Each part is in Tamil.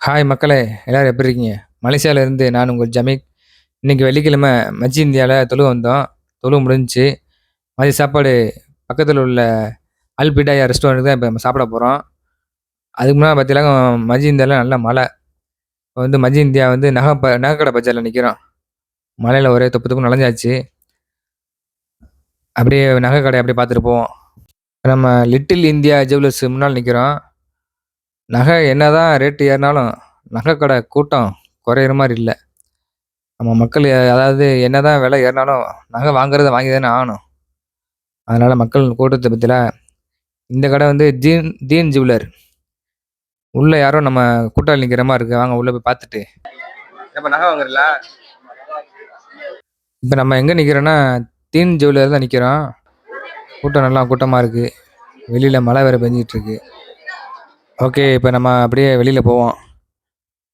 ஹாய் மக்களே! எல்லோரும் எப்படி இருக்கீங்க? மலேசியாவிலேருந்து நான் உங்கள் ஜமீக். இன்னைக்கு வெள்ளிக்கிழமை மஜ்ஜி இந்தியாவில் தொழு வந்தோம். தொழு முடிஞ்சிச்சு மதிய சாப்பாடு பக்கத்தில் உள்ள அல்பிடாயா பிடாயா தான் இப்போ நம்ம சாப்பிட போகிறோம் அதுக்கு முன்னாடி பார்த்தீங்கன்னா, மச்சி இந்தியாவில் நல்ல மழை. இப்போ வந்து மச்சி இந்தியா வந்து நகை ப நகைக்கடை பஜாரில் நிற்கிறோம் மலையில் ஒரே தொப்பு தொப்பு நனைஞ்சாச்சு. அப்படியே நகை கடைய அப்படியே பார்த்துட்டு போவோம். நம்ம லிட்டில் இந்தியா ஜுவல்லர்ஸ் முன்னால் நிற்கிறோம் நகை என்னதான் ரேட் ஏறுனாலும், நகைக்கடை கூட்டம் குறையிற மாரி இல்ல. நம்ம மக்கள் அதாவது என்னதான் விலை ஏறுனாலும், நகை வாங்குறத வாங்கி தானே ஆகணும். அதனால மக்கள் கூட்டத்த பத்தில இந்த கடை வந்து தீன் தீன் ஜுவல்லர். உள்ள யாரோ நம்ம கூட்டாளி நிக்கிற மாரி இருக்கு. வாங்க உள்ள போய் பார்த்துட்டு ஏப்பா நகை வாங்குறீங்களா? இப்ப நம்ம எங்க நிக்கிறோம்னா, தீன் ஜுவல்லர் தான் நிக்கிறோம். கூட்டம் நல்லா கூட்டமா இருக்கு. வெளியில மழை வேற இருக்கு. ஓகே. இப்போ நம்ம அப்படியே வெளியில் போவோம்.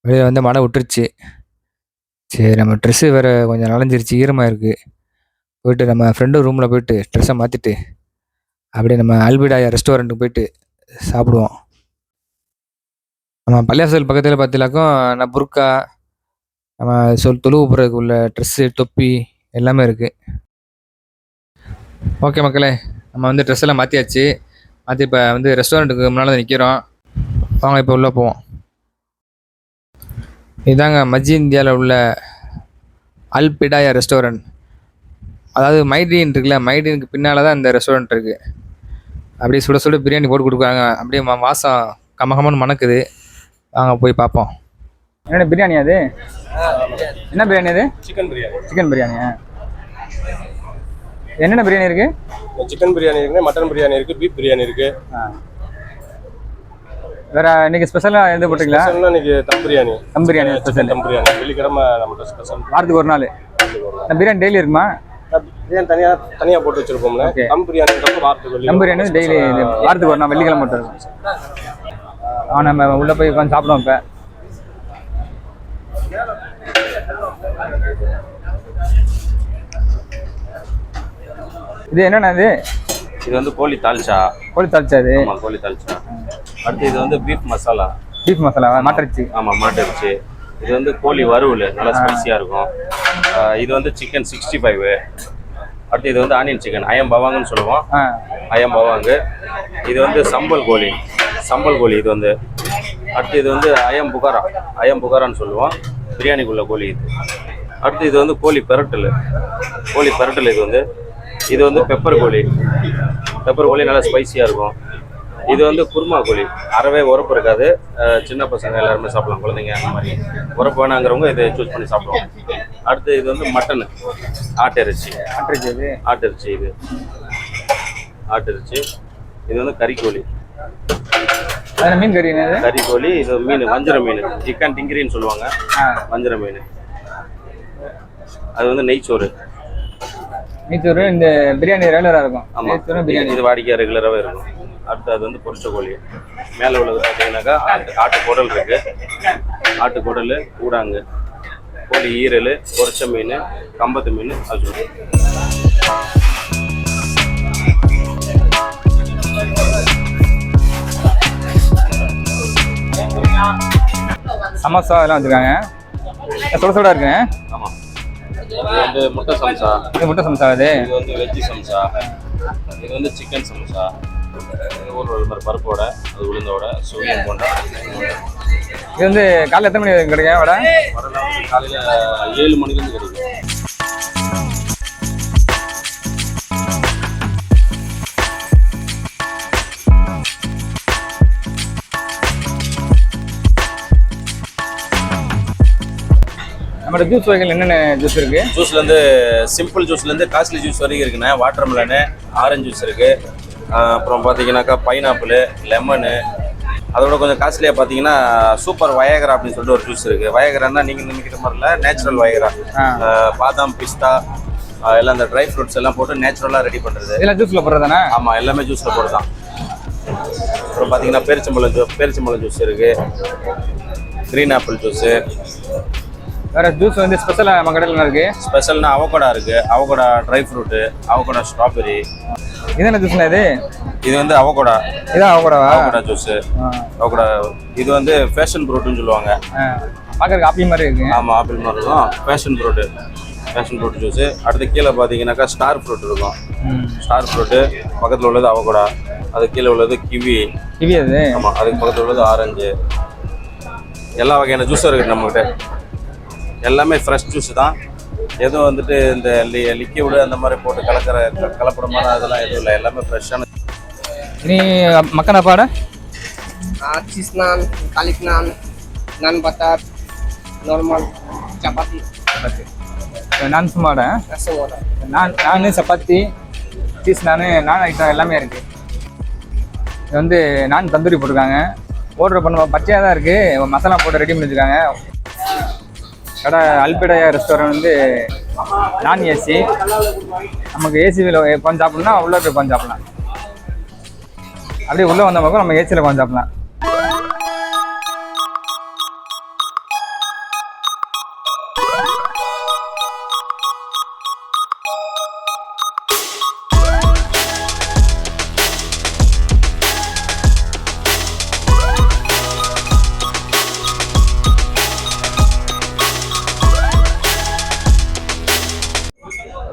வெளியில் வந்து மழை விட்டுருச்சு. சரி நம்ம ட்ரெஸ்ஸு வேறு கொஞ்சம் நனைஞ்சிருச்சு. ஈரமாக இருக்குது போயிட்டு நம்ம ஃப்ரெண்டு ரூமில் போயிட்டு ட்ரெஸ்ஸை மாற்றிட்டு அப்படியே நம்ம அல்பிடாயா ரெஸ்டாரண்ட்டுக்கு போயிட்டு சாப்பிடுவோம். நம்ம பள்ளியாசல் பக்கத்தில் பார்த்தீங்களாக்கும், நான் புர்க்கா நம்ம சொல் தொழுவ உள்ள ட்ரெஸ்ஸு, தொப்பி எல்லாமே இருக்குது ஓகே மக்களே! நம்ம வந்து ட்ரெஸ் எல்லாம் மாற்றியாச்சு மாற்றி இப்போ வந்து ரெஸ்டாரண்ட்டுக்கு முன்னால் நிற்கிறோம் வாங்க இப்ப உள்ள போவோம். இதாங்க மஜ்ஜி இந்தியால உள்ள அல் பிடாயா ரெஸ்டாரண்ட். அதாவது மைடீன் இருக்குல்ல, மைடீனுக்கு பின்னால தான் இந்த ரெஸ்டாரண்ட் இருக்கு. அப்படியே சுட சுட பிரியாணி போட்டு குடுக்குறாங்க. அப்படியே வாசம் கமகமன்னு மணக்குது. வாங்க போய் பார்ப்போம். என்னண்ணே பிரியாணியா அது? என்ன பிரியாணி அது? சிக்கன் பிரியாணி சிக்கன் பிரியாணியா? என்னென்ன பிரியாணி இருக்கு? சிக்கன் பிரியாணி இருக்கு மட்டன் பிரியாணி இருக்கு பீஃப் பிரியாணி இருக்கு ஆ. வேற இன்னைக்கு ஸ்பெஷலா எது போட்டீங்களா? இன்னைக்கு தம் பிரியாணி தம் பிரியாணி ஸ்பெஷல். தம் பிரியாணி வெள்ளிக்கிழமை நம்மகிட்ட ஸ்பெஷல் வாரத்துக்கு ஒரு நாள். இந்த பிரியாணி டெய்லி இருக்குமா? பிரியாணி தனியா தனியா போட்டு வச்சிருப்போம்ல. தம் பிரியாணின்றப்ப வாரத்துக்கு தம் பிரியாணி டெய்லி வாரத்துக்கு ஒரு நாள் வெள்ளிக்கிழமை மட்டும் இருக்கும். ஆ நம்ம உள்ள போய் உட்காந்து சாப்பிடுவோம் இப்ப. இது என்னண்ணா இது? இது வந்து கோழி தால்ச்சா கோழி தாளிச்சா இது? ஆமா கோழி தால்ச்சா அடுத்து இது வந்து பீஃப் மசாலா பீஃப் மசாலா மாட்டிருச்சு. ஆமா மாட்டிருச்சு. இது வந்து கோழி வறுவல் நல்லா ஸ்பைசியா இருக்கும். இது வந்து சிக்கன் சிக்ஸ்டி ஃபைவ் அடுத்து இது வந்து ஆனியன் சிக்கன் அயம் பவாங்கன்னு சொல்லுவோம். அயம் பவாங்கு இது வந்து சம்பல் கோழி. சம்பல் கோழி இது வந்து. அடுத்து இது வந்து அயம் புகாரா அயம் புகாரான்னு சொல்லுவோம். பிரியாணிக்குள்ள கோழி இது. அடுத்து இது வந்து கோழி பெரட்டல். கோழி பெரட்டல் இது வந்து. இது வந்து பெப்பர் கோழி. பெப்பர் கோழி நல்லா ஸ்பைசியாக இருக்கும். இது வந்து குருமா கோழி. அறவே உரப்பு இருக்காது. சின்ன பசங்க எல்லாருமே சாப்பிடலாம். குழந்தைங்க அந்த மாதிரி. உரப்பு வேணாங்கிறவங்க இதை சூஸ் பண்ணி சாப்பிடுவோம் அடுத்து இது வந்து மட்டன். ஆட்டிறைச்சி. மாட்டிருச்சு இது. ஆட்டிறைச்சி இது. ஆட்டிறைச்சி. இது வந்து கறிக்கோழி மீன் கறி என்னது? கறிக்கோழி இது மீன் வஞ்சர மீன். சிக்கன் டிங்கிரின்னு சொல்லுவாங்க. வஞ்சர மீன். அது வந்து நெய்ச்சோறு. மீச்சோறு இந்த பிரியாணி ரெகுலரா இருக்கும். நெய்ச்சோறு பிரியாணி. இது வாடிக்கை ரெகுலராகவே இருக்கும். அடுத்து அது வந்து பொரிச்ச கோழி. மேலே உள்ளது பார்த்தீங்கன்னாக்கா ஆட்டு ஆட்டு குடல் இருக்கு. ஆட்டு குடல் கூடாங்கு கோழி ஈரல் பொரிச்ச மீன் கம்பத்து மீன் அது சமோசா எல்லாம் வச்சிருக்காங்க. சுட சுட இருக்குங்க. ஆமாம் இது வந்து முட்டை சம்சா. இது முட்டை சமோசா இது. இது வந்து வெஜ்ஜி சம்சா. இது வந்து சிக்கன் சம்சா. ஒரு மாதிரி பருப்போட அது உளுந்தோட சூரியன் போண்டா இது வந்து காலைல எத்தனை மணி வரைக்கும் கிடைக்கும் வடை? வந்து காலையில் ஏழு மணிலேருந்து கிடைக்கும். நம்மளோட ஜூஸ் வகைகள் என்னென்ன ஜூஸ் இருக்கு? ஜூஸ்லேருந்து சிம்பிள் ஜூஸ்லேருந்து காஸ்ட்லி ஜூஸ் வரைக்கும் இருக்குண்ணே. வாட்டர் மெலனு ஆரஞ்சு ஜூஸ் இருக்குது அப்புறம் பார்த்தீங்கன்னாக்கா பைனாப்பிள் லெமனு அதோட கொஞ்சம் காஸ்ட்லியாக பார்த்தீங்கன்னா சூப்பர் வயகரா அப்படின்னு சொல்லிட்டு ஒரு ஜூஸ் இருக்குது வயகரான்னா நீங்கள் நினைக்கிற மாதிரி இல்லை நேச்சுரல் வயகரா. பாதாம் பிஸ்தா எல்லாம் அந்த ட்ரை ஃப்ரூட்ஸ் எல்லாம் போட்டு நேச்சுரலாக ரெடி பண்ணுறது இதெல்லாம் ஜூஸ்ல போடுறதானே? ஆமாம் எல்லாமே ஜூஸில் போட்டு தான் அப்புறம் பார்த்தீங்கன்னா பேரிச்சம்பழம் ஜூ பேரிச்சம்பழம் ஜூஸ் இருக்குது க்ரீன் ஆப்பிள் ஜூஸு வேற ஜூஸ் வந்து ஸ்பெஷலா நம்ம கடையில் என்ன இருக்கு? ஸ்பெஷல்னா அவகோடா இருக்குது avocado dry fruit avocado strawberry இது என்ன ஜூஸ்னா இது? இது வந்து அவகோடா இதான் அவக்கூடவா அவகோடா ஜூஸ் அவகோடா இது வந்து ஃபேஷன் ஃப்ரூட்னு சொல்லுவாங்க. பார்க்கறதுக்கு ஆப்பிள் மாதிரி இருக்கு. ஆமாம் ஆப்பிள் மாதிரி இருக்கும் passion fruit passion fruit juice அடுத்து கீழே பார்த்தீங்கன்னாக்கா ஸ்டார் ஃப்ரூட் இருக்கும். ஸ்டார் ஃப்ரூட்டு பக்கத்தில் உள்ளது அவகோடா அது கீழே உள்ளது கிவி கிவி அது? ஆமாம் அதுக்கு பக்கத்தில் உள்ளது ஆரஞ்சு எல்லா வகையான ஜூஸும் இருக்குது நம்மகிட்ட. எல்லாமே ஃப்ரெஷ் ஜூஸ் தான். எதுவும் வந்துட்டு இந்த லி லிக்யூடு அந்த மாதிரி போட்டு கலக்கிற கலப்படமான அதெல்லாம் எதுவும் இல்லை. எல்லாமே ஃப்ரெஷ்ஷான apa ada uh, cheese naan, garlic naan, naan butter, normal, chapati, நான் சும்மா ada semua ada. நான் நான் சப்பாத்தி சீஸ் நான் நான் ஐட்டம் எல்லாமே இருக்கு. இது வந்து நான் தந்தூரி போட்டிருக்காங்க. ஆர்டர் பண்ண பச்சையாக தான் இருக்கு. மசாலா போட்டு ரெடி பண்ணி வச்சிருக்காங்க கடை அல்பிடையா ரெஸ்டாரண்ட் வந்து நான் ஏசி நமக்கு ஏசியில் உட்காந்து சாப்பிடணும்னா உள்ளே போய் உட்காந்து சாப்பிடலாம். அப்படியே உள்ளே வந்த பக்கம் நம்ம ஏசியில் உட்காந்து சாப்பிடலாம்.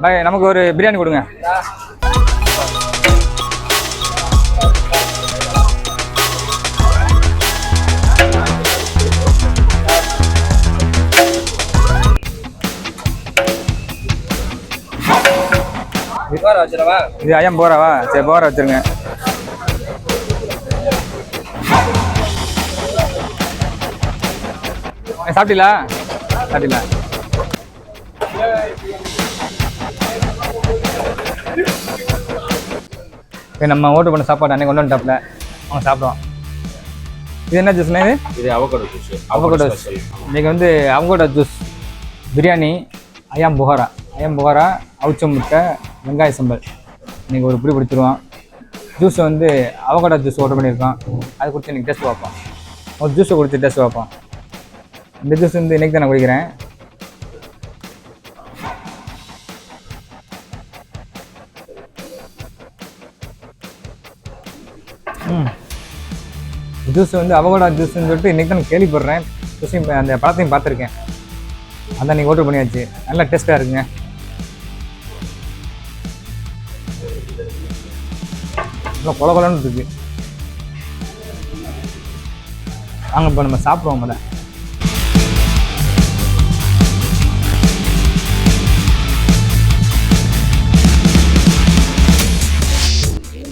பாய் நமக்கு ஒரு பிரியாணி கொடுங்க. இது ஐயம் போறாவா? சரி போற வச்சிருங்க. சாப்பிட்டீங்களா? சாப்பிட்டீங்களா? சரி, நம்ம ஓட்டு பண்ண சாப்பாடு அன்னைக்கு கொண்டு வந்துட்டாப்ல அவங்க சாப்பிடுவோம் இது என்ன ஜூஸ்னா இது? இது அவகோடா ஜூஸ் அவகோடா இன்னைக்கு வந்து அவகோடா ஜூஸ் பிரியாணி ஐயாம் புகாரா ஐயாம் புகாரா அவுச்ச முட்டை வெங்காய சம்பல். இன்னைக்கு ஒரு பிடி பிடிச்சிருவோம் ஜூஸ் வந்து அவகோடா ஜூஸ் ஆர்டர் பண்ணியிருக்கோம் அது குடிச்சு இன்னைக்கு டெஸ்ட் பார்ப்போம் ஒரு ஜூஸை குடிச்சு டெஸ்ட் பார்ப்போம் இந்த ஜூஸ் வந்து இன்னைக்கு தான் நான் குடிக்கிறேன். ஜூஸ் வந்து அவகோடா ஜூஸ்ன்னு சொல்லிட்டு இன்னைக்கு தான் நான் கேள்விப்படுறேன். ஜூஸையும் அந்த பழத்தையும் பார்த்துருக்கேன். அதான் நீங்கள் ஆர்டர் பண்ணியாச்சு. நல்லா டேஸ்ட்டாக இருக்குங்க. நல்லா கொல கொலன்னு இருக்குது வாங்க இப்போ நம்ம சாப்பிடுவோம் முதல்ல.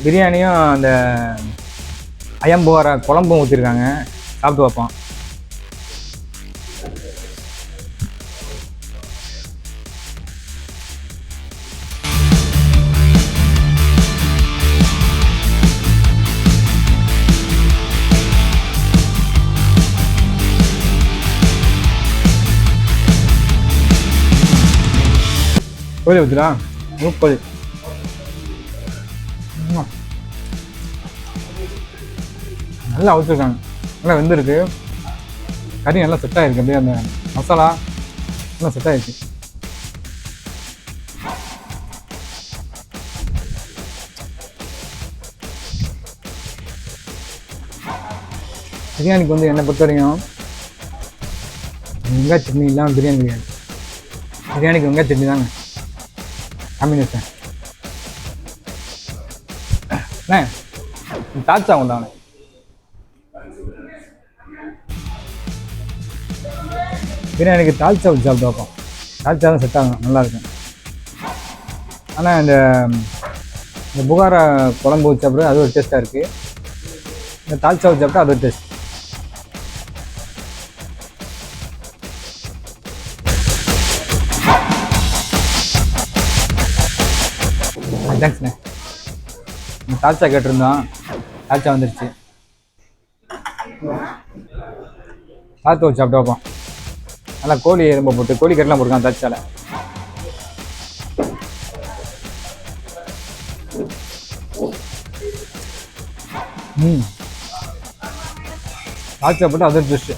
பிரியாணியும் அந்த அயம்புவார குழம்பும் ஊற்றிருக்காங்க சாப்பிட்டு பார்ப்போம். கோழி ஊற்றுடா முப்பது. நல்லா அவுச்சிருக்காங்க நல்லா வெந்திருக்கு. கறி நல்லா செட் ஆகிருக்கு அப்படியே அந்த மசாலா நல்லா செட் ஆகிருக்கு பிரியாணிக்கு வந்து என்னை பொறுத்த வரைக்கும் வெங்காய சட்னி இல்லாமல் பிரியாணி கிடையாது. பிரியாணிக்கு வெங்காய சட்னி தாங்க. காம்பினேஷன் அண்ணே உண்டான. உண்டாண்ணே பிரியாணிக்கு தால்ச்சா வச்சு சாப்பிட்டு வைப்போம் தால்ச்சா தான் செட் ஆகும் நல்லா இருக்கும். ஆனால் இந்த இந்த புகாரா குழம்பு வச்சு சாப்பிட்றது அது ஒரு டேஸ்ட்டாக இருக்குது இந்த தால்ச்சா வச்சு சாப்பிட்டா அது ஒரு டேஸ்ட் தேங்க்ஸ்ண்ணே தால்ச்சா கேட்டிருந்தோம் தால்ச்சா வந்துருச்சு. பார்த்து வச்சு சாப்பிட்டு வைப்போம் நல்லா கோழி எலும்பு போட்டு கோழி கட்டலாம் போட்டுருக்கான் தச்சால ம். தாச்சா போட்டு அது ஜூஸ்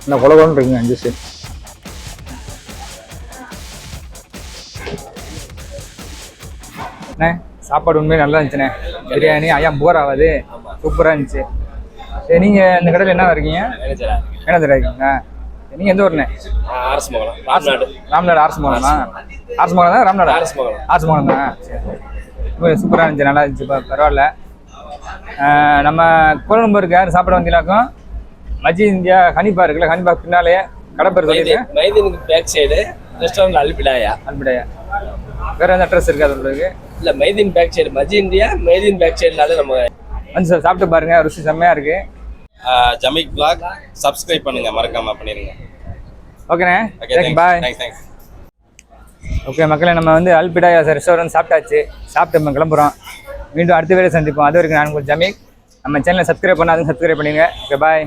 நல்லா குழகுன்னு இருக்குங்க ஜூஸ் அண்ணே சாப்பாடு உண்மையே நல்லா இருந்துச்சுண்ணே. பிரியாணி ஐயா போர் ஆகாது. சூப்பராக இருந்துச்சு. சரி நீங்கள் இந்த கடையில் என்ன இருக்கீங்க மேனேஜரா மேனேஜர் இருக்கீங்க நீங்கள் எந்த ஊர்ண்ணே அரசு மங்கலம் ராம்நாடு. ராம்நாடு ஆர்ஸ் மோகனா ஆர்ஸ் மோகனா தான் ராம்நாடு? ஆர்எஸ் மங்கலம் ஆர்ஸ் மோகன் தான்? சரி சூப்பராக இருந்துச்சு நல்லா இருந்துச்சு பரவாயில்ல. நம்ம கோலம்பூருக்கு யார் சாப்பிட வந்தீங்களாக்கும்? மஜி இந்தியா ஹனிபா இருக்குல்ல ஹனிபா பின்னாலே கடை பேர் சொல்லியிருக்கேன் மைதீனுக்கு பேக் சைடு ரெஸ்டாரண்ட் அல்பிடாயா. அன்புடையா வேறு எந்த அட்ரஸ் இருக்காது உங்களுக்கு? இல்ல மைதீன் பேக் சைடு மஜி இந்தியா மைதீன் பேக் சைடுனால நம்ம வந்து சார் சாப்பிட்டு பாருங்க ருசி செம்மையாக இருக்கு. ஜமிக் பிளாக் சப்ஸ்கிரைப் பண்ணுங்க மறக்காம பண்ணிருங்க. ஓகேண்ணே okay bye thanks thanks okay மக்களே நம்ம வந்து அல்பிடாயா ரெஸ்டாரண்ட் சாப்பிட்டாச்சு. சாப்பிட்டு நம்ம கிளம்புறோம். மீண்டும் அடுத்த வேலை சந்திப்போம். அது வரைக்கும் நான் உங்களுக்கு ஜமீக். நம்ம சேனலை சப்ஸ்கிரைப் பண்ணாதுன்னு சப்ஸ்கிரைப் பண்ணிடுங்க ஓகே பாய்